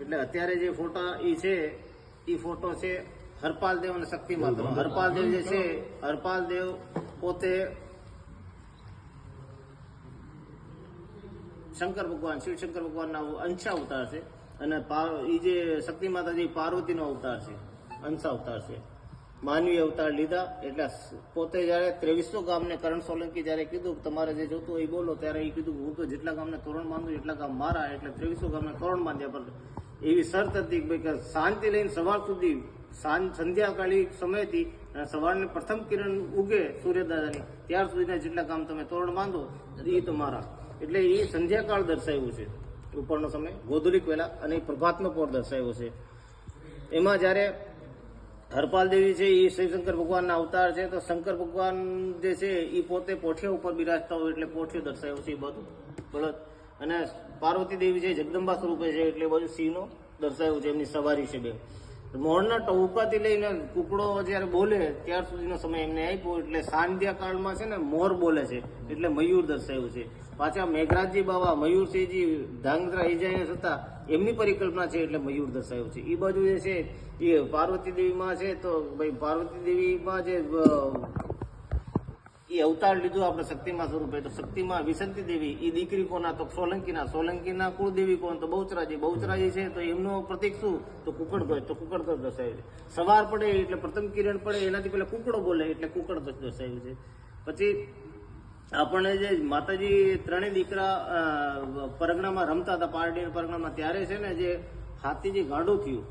એટલે અત્યારે જે ફોટા ઈ છે ઈ ફોટો છે હરપાલ દેવ અને શક્તિ માતા હરપાલ દેવ જે છે હરપાલ દેવ પોતે શંકર ભગવાન શિવ શંકર ભગવાનના અંશા અવતાર છે. અને ઈ જે શક્તિ માતાજી પાર્વતીનો અવતાર છે અંશા અવતાર છે. માનવી અવતાર લીધા એટલે પોતે જયારે ત્રેવીસો ગામને કરણ સોલંકી જયારે કીધું તમારે જે જોતું હોય એ બોલો, ત્યારે એ કીધું હું તો જેટલા ગામને તોરણ બાંધું એટલા ગામ મારા, એટલે ત્રેવીસો ગામને તોરણ બાંધ્યા. પણ એવી શરત હતી કે શાંતિ લઈને સવાર સુધી, સાંજ સંધ્યાકાળી સમયથી, અને સવારની પ્રથમ કિરણ ઉગે સૂર્યદાદાની, ત્યાર સુધીના જેટલા કામ તમે તોરણ બાંધો, એ તમારા એટલે એ સંધ્યાકાળ દર્શાવ્યું છે. ઉપરનો સમય ગોધુલિક વેલા અને પ્રભાતનો પોર દર્શાવ્યો છે. એમાં જ્યારે હરપાલ દેવી છે એ શિવશંકર ભગવાનના અવતાર છે, તો શંકર ભગવાન જે છે એ પોતે પોઠિયા ઉપર બિરાજતા હોય એટલે પોઠિયો દર્શાવ્યો છે એ બધું. બળદ અને પાર્વતી દેવી છે, જગદંબા સ્વરૂપે છે, એટલે બધું સિંહનો દર્શાવ્યું છે, એમની સવારી છે બે મોરના ટહુકાથી લઈને કુકડો જ્યારે બોલે, ત્યાર સુધીનો સમય એમને આપ્યો. એટલે સાંધ્યા કાળમાં છે ને મોર બોલે છે, એટલે મયુર દર્શાવ્યું છે. પાછા મેઘરાજજી બાવા, મયુરસિંહજી ધાંગધ્રા ઈજાઈને થતા એમની પરિકલ્પના છે એટલે મયુર દર્શાવ્યું છે. એ બાજુ જે છે, એ પાર્વતી દેવીમાં છે, તો ભાઈ પાર્વતી દેવીમાં જે એ અવતાર લીધું આપણે શક્તિમાં સ્વરૂપે તો શક્તિમાં વિસંતી દેવી એ દીકરી કોના? તો સોલંકીના. સોલંકીના કુળદેવી કોણ? તો બહુચરાજી. બહુચરાજી છે તો એમનો પ્રતિક શું? તો કુકડધ્વજ તો કુકડધ્વજ દર્શાવ્યું છે. સવાર પડે એટલે પ્રથમ કિરણ પડે, એનાથી પહેલા કુકડો બોલે એટલે કુકડધ્વજ દર્શાવ્યું છે. પછી આપણને જે માતાજી ત્રણેય દીકરા પરગણામાં રમતા હતા પારડી પરગણામાં, ત્યારે છે ને જે હાથી જે ગાંડું થયું.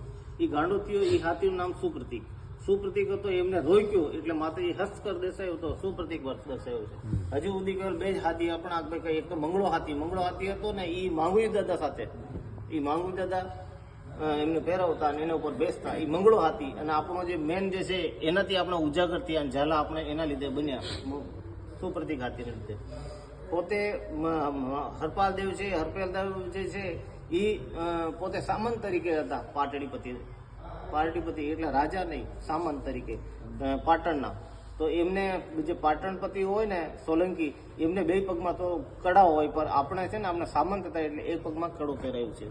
એ ગાંડું થયું એ હાથીનું નામ સુપ્રતીક સુપ્રતીક હતો, એમને રોક્યો, એટલે માત્ર એ હસ્તકર દર્શાવ્યો તો સુપ્રતીક વર્ષ દર્શાવ્યો છે. હજુ સુધી કેવલ બે જ હાથી આપણા આગળ કઈ, એક તો મંગળો હાથી મંગળો હાથી હતો ને એ માંગુઈ દાદા સાથે. એ માંગુઈ દાદા એમને પહેરાવતા અને એના ઉપર બેસતા. એ મંગળો હાથી અને આપણો જે મેન જે છે, એનાથી આપણે ઉજાગર થયા અને ઝાલા આપણે એના લીધે બન્યા સુપ્રતિક હાથીને લીધે. પોતે હરપાલ દેવ છે હરપાલ દેવ જે છે એ પોતે સામંત તરીકે હતા પાટડીપતિ. પાટડીપતિ એટલે રાજા નહીં સામંત તરીકે પાટણના. તો એમને જે પાટણપતિ હોય ને સોલંકી, એમને બે પગમાં તો કડા હોય, પણ આપણે છે ને આપણે સામંત હતા એટલે એક પગમાં કડો પહેરાયું છે.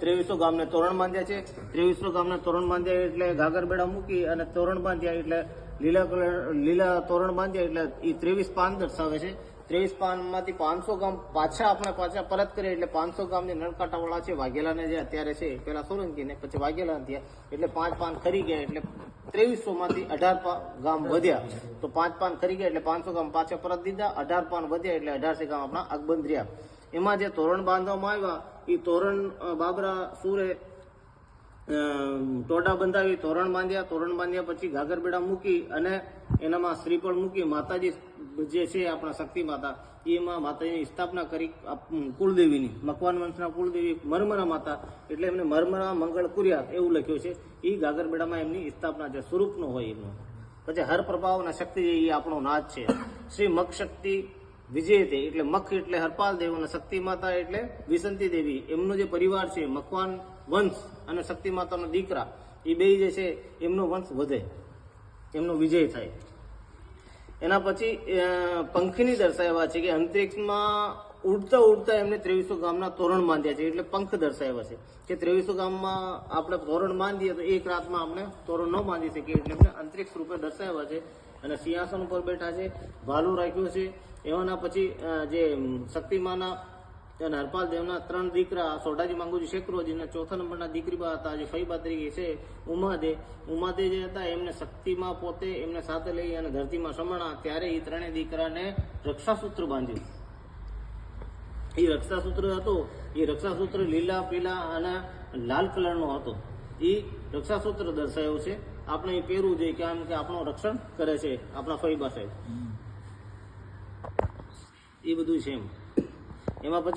ત્રેવીસો ગામને તોરણ બાંધ્યા છે. ત્રેવીસો ગામને તોરણ બાંધ્યા એટલે ઘાઘરબેડા મૂકી અને તોરણ બાંધ્યા એટલે લીલા કલર, લીલા તોરણ બાંધ્યા એટલે એ ત્રેવીસ પાન દર્શાવે છે. ત્રેવીસ પાનમાંથી પાંચસો ગામ પાછા આપણે પાછા પરત કરીએ એટલે પાંચસો ગામની નળકાંટાવાળા છે, વાઘેલાને જે અત્યારે છે પેલા સોલંકીને, પછી વાઘેલા થયા, એટલે પાંચ પાન ખરી ગયા, એટલે ત્રેવીસો માંથી અઢાર ગામ વધ્યા. તો પાંચ પાન ખરી ગયા, એટલે પાંચસો ગામ પાછા પરત દીધા, અઢાર પાન વધ્યા, એટલે અઢારસો ગામ આપણા અકબંધ રહ્યા. એમાં જે તોરણ બાંધવામાં આવ્યા એ તોરણ બાબરા, સુરે ટોડા બંધાવી તોરણ બાંધ્યા. તોરણ બાંધ્યા પછી ગાગરબેડા મૂકી અને એનામાં શ્રીફળ મૂકી, માતાજી જે છે આપણા શક્તિ માતા, એમાં માતાજીની સ્થાપના કરી કુળદેવીની, મકવાન વંશના કુળદેવી મરમરા માતા, એટલે એમને મરમરા મંગળ કુર્યા એવું લખ્યું છે. એ ગાગરબેડામાં એમની સ્થાપના છે સ્વરૂપનો હોય એમનો. પછી હર પ્રભાવ અને શક્તિ જે એ આપણો નાદ છે. શ્રી મક શક્તિ વિજય તે એટલે મખ એટલે હરપાલ દેવ અને શક્તિ માતા એટલે વિસંતી દેવી. એમનો જે પરિવાર છે, મકવાન વંશ અને શક્તિ માતાનો દીકરા એ બે જે છે, એમનો વંશ વધે. એમનો વિજય થાય. એના પછી પંખની દર્શાવ્યા છે કે અંતરિક્ષમાં ઉડતા ઉડતા એમને ત્રેવીસો ગામના તોરણ બાંધ્યા છે, એટલે પંખ દર્શાવ્યા છે. કે ત્રેવીસો ગામમાં આપણે તોરણ બાંધીએ તો એક રાતમાં આપણે તોરણ ન બાંધી શકીએ, એટલે એમને અંતરિક્ષ રૂપે દર્શાવ્યા છે. અને સિંહાસન ઉપર બેઠા છે, ભાલુ રાખ્યું છે. એવાના પછી જે શક્તિમાના અને હરપાલ દેવના ત્રણ દીકરા સોઢાજી માંગુજી શેકરોજી અને ચોથા નંબરના દીકરી બા હતા જે ફઈબા તરીકે છે ઉમાદે. ઉમાદે જે હતા એમને શક્તિમાં પોતે એમને સાથે લઈ અને ધરતીમાં સમણા ત્યારે એ ત્રણેય દીકરાને રક્ષાસૂત્ર બાંધ્યું. એ રક્ષાસૂત્ર હતું. એ રક્ષાસૂત્ર લીલા પીલા અને લાલ કલરનો હતો. એ રક્ષાસૂત્ર દર્શાવ્યું છે. આપણે એ પહેરવું જોઈએ કારણ કે આપણું રક્ષણ કરે છે આપણા ફઈબા સાહેબ. એ બધું છે એમ. એમાં પછી